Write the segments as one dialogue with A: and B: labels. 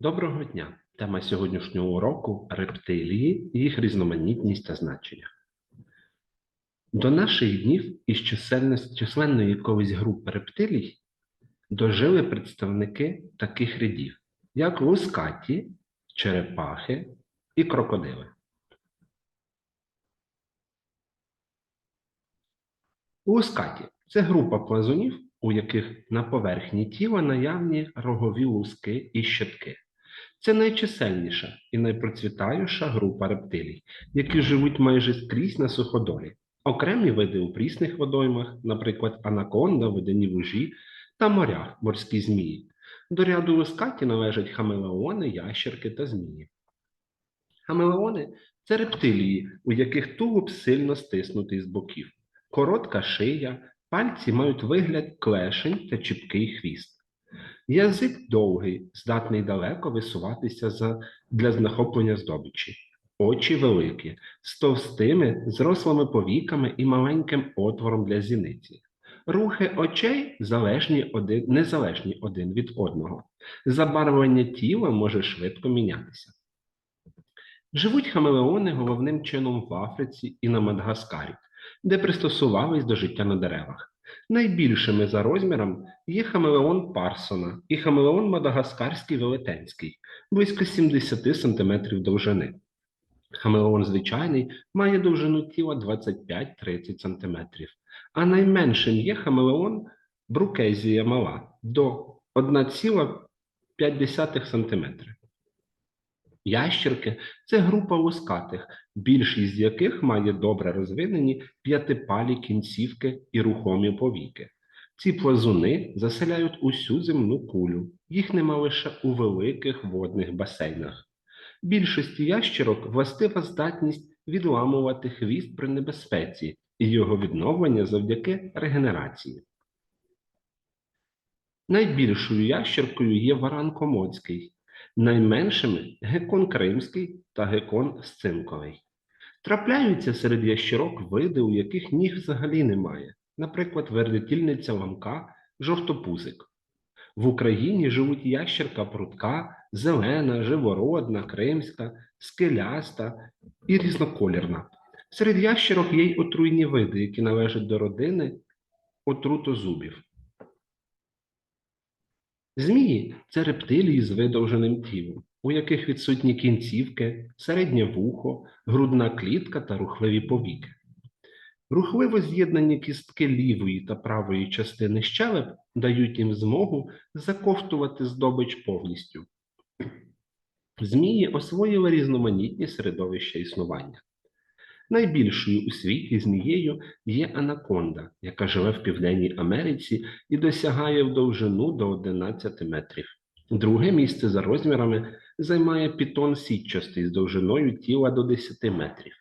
A: Доброго дня! Тема сьогоднішнього уроку рептилії, їх різноманітність та значення. До наших днів із численної якоїсь групи рептилій дожили представники таких рядів, як лускаті, черепахи і крокодили. Лускаті це група плазунів, у яких на поверхні тіла наявні рогові луски і щитки. Це найчисельніша і найпроцвітаюча група рептилій, які живуть майже скрізь на суходолі. Окремі види у прісних водоймах, наприклад, анаконда, водяні вужі та морях, морські змії. До ряду лускаті належать хамелеони, ящерки та змії. Хамелеони це рептилії, у яких тулуб сильно стиснутий з боків, коротка шия, пальці мають вигляд клешень та чіпкий хвіст. Язик довгий, здатний далеко висуватися за, для знахоплення здобичі. Очі великі, з товстими, зрослими повіками і маленьким отвором для зіниці. Рухи очей залежні один, незалежні один від одного. Забарвлення тіла може швидко мінятися. Живуть хамелеони головним чином в Африці і на Мадагаскарі, де пристосувались до життя на деревах. Найбільшими за розміром є хамелеон Парсона і хамелеон Мадагаскарський велетенський, близько 70 см довжини. Хамелеон звичайний має довжину тіла 25-30 см, а найменшим є хамелеон Брукезія мала до 1,5 см. Ящерки це група лускатих, більшість з яких має добре розвинені п'ятипалі кінцівки і рухомі повіки. Ці плазуни заселяють усю земну кулю, їх нема лише у великих водних басейнах. Більшості ящерок властива здатність відламувати хвіст при небезпеці і його відновлення завдяки регенерації. Найбільшою ящеркою є варан комоцький, найменшими гекон кримський та гекон сцинковий. Трапляються серед ящерок види, у яких ніг взагалі немає, наприклад, вердетільниця ламка, жовтопузик. В Україні живуть ящерка прутка, зелена, живородна, кримська, скеляста і різноколірна. Серед ящерок є й отруйні види, які належать до родини отрутозубів. Змії це рептилії з видовженим тілом, у яких відсутні кінцівки, середнє вухо, грудна клітка та рухливі повіки. Рухливо з'єднані кістки лівої та правої частини щелеп дають їм змогу заковтувати здобич повністю. Змії освоїли різноманітні середовища існування. Найбільшою у світі змією є анаконда, яка живе в Південній Америці і досягає в довжину до 11 метрів. Друге місце за розмірами займає пітон сітчастий з довжиною тіла до 10 метрів.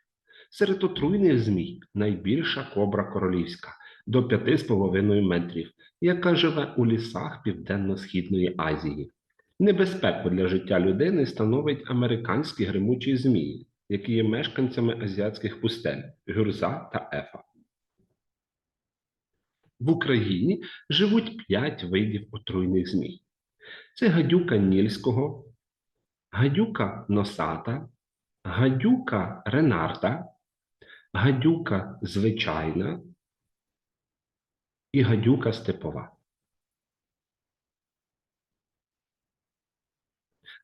A: Серед отруйних змій найбільша кобра королівська до 5,5 метрів, яка живе у лісах Південно-Східної Азії. Небезпеку для життя людини становить американські гримучі змії, які є мешканцями азіатських пустель Гюрза та Ефа. В Україні живуть п'ять видів отруйних змій. Це гадюка нільського, гадюка носата, гадюка ренарда, гадюка звичайна і гадюка степова.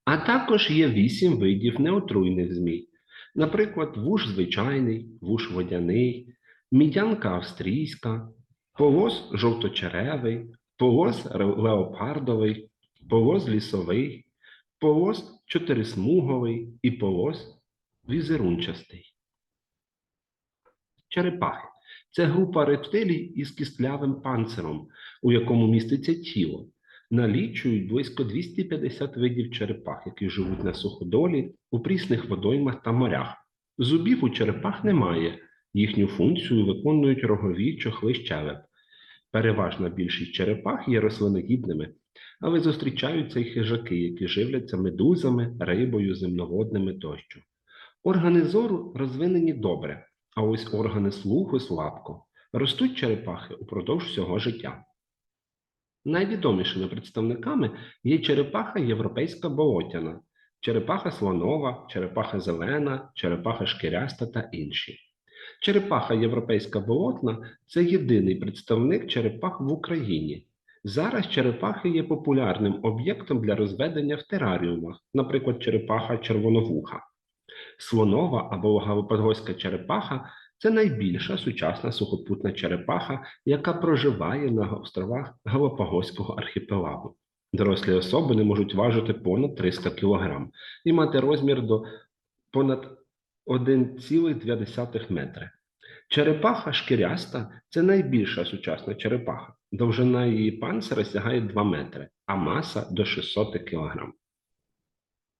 A: А також є вісім видів неотруйних змій. Наприклад, вуш звичайний, вуш водяний, мідянка австрійська, полос жовточеревий, полос леопардовий, полос лісовий, полос чотирисмуговий і полос візерунчастий. Черепахи це група рептилій із кістлявим панциром, у якому міститься тіло. Налічують близько 250 видів черепах, які живуть на суходолі, у прісних водоймах та морях. Зубів у черепах немає. Їхню функцію виконують рогові чохли щелеп. Переважна більшість черепах є рослиногідними, але зустрічаються й хижаки, які живляться медузами, рибою, земноводними тощо. Органи зору розвинені добре, а ось органи слуху слабко. Ростуть черепахи упродовж всього життя. Найвідомішими представниками є черепаха європейська болотяна, черепаха слонова, черепаха зелена, черепаха шкіряста та інші. Черепаха європейська болотна це єдиний представник черепах в Україні. Зараз черепахи є популярним об'єктом для розведення в тераріумах, наприклад, черепаха червоновуха. Слонова або галапагоська черепаха це найбільша сучасна сухопутна черепаха, яка проживає на островах Галапагоського архіпелагу. Дорослі особини можуть важити понад 300 кг і мати розмір до понад 1,2 метри. Черепаха шкіряста це найбільша сучасна черепаха. Довжина її панцира сягає 2 метри, а маса до 600 кг.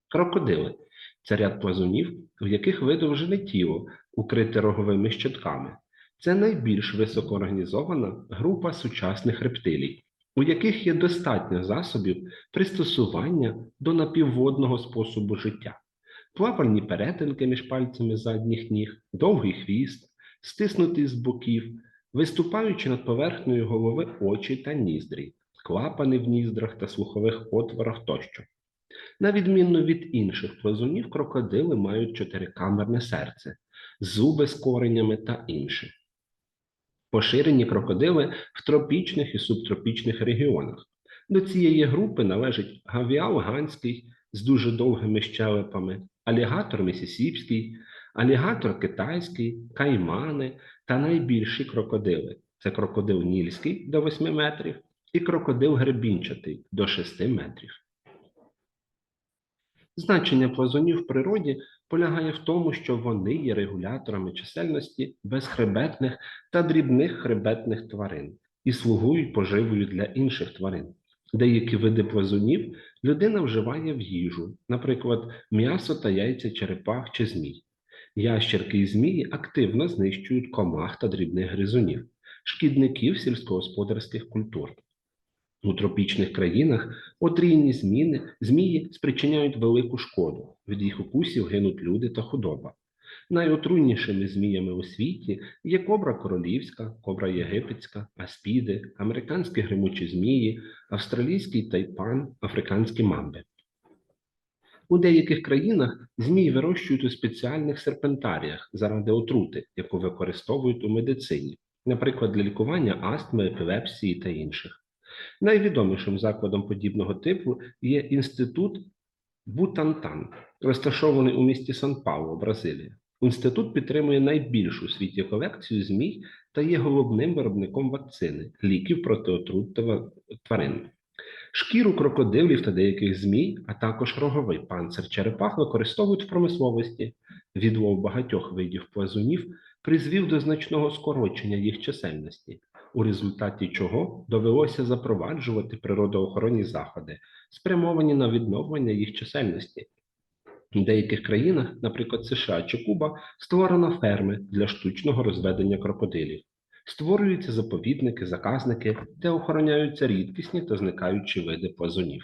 A: Крокодили це ряд плазунів, в яких видовжене тіло, укрите роговими щитками. Це найбільш високоорганізована група сучасних рептилій, у яких є достатньо засобів пристосування до напівводного способу життя, плавальні перетинки між пальцями задніх ніг, довгий хвіст, стиснутий з боків, виступаючи над поверхнею голови очі та ніздрі, клапани в ніздрах та слухових отворах тощо. На відміну від інших плазунів, крокодили мають чотирикамерне серце, зуби з коренями та інше. Поширені крокодили в тропічних і субтропічних регіонах. До цієї групи належить гавіал ганський з дуже довгими щелепами, алігатор місісіпський, алігатор китайський, каймани та найбільші крокодили. Це крокодил нільський до 8 метрів і крокодил гребінчатий до 6 метрів. Значення плазунів в природі полягає в тому, що вони є регуляторами чисельності безхребетних та дрібних хребетних тварин і слугують поживою для інших тварин. Деякі види плазунів людина вживає в їжу, наприклад, м'ясо та яйця черепах чи змій. Ящерки і змії активно знищують комах та дрібних гризунів, шкідників сільськогосподарських культур. У тропічних країнах отрійні зміни, змії спричиняють велику шкоду. Від їх укусів гинуть люди та худоба. Найотруйнішими зміями у світі є кобра королівська, кобра єгипетська, аспіди, американські гримучі змії, австралійський тайпан, африканські мамби. У деяких країнах змії вирощують у спеціальних серпентаріях заради отрути, яку використовують у медицині, наприклад, для лікування астми, епілепсії та інших. Найвідомішим закладом подібного типу є інститут Бутантан, розташований у місті Сан-Пауло, Бразилія. Інститут підтримує найбільшу у світі колекцію змій та є головним виробником вакцини, ліків проти отрут та тварин. Шкіру крокодилів та деяких змій, а також роговий панцир черепах використовують в промисловості. Відлов багатьох видів плазунів призвів до значного скорочення їх чисельності у результаті чого довелося запроваджувати природоохоронні заходи, спрямовані на відновлення їх чисельності. У деяких країнах, наприклад, США чи Куба, створено ферми для штучного розведення крокодилів. Створюються заповідники, заказники, де охороняються рідкісні та зникаючі види плазунів.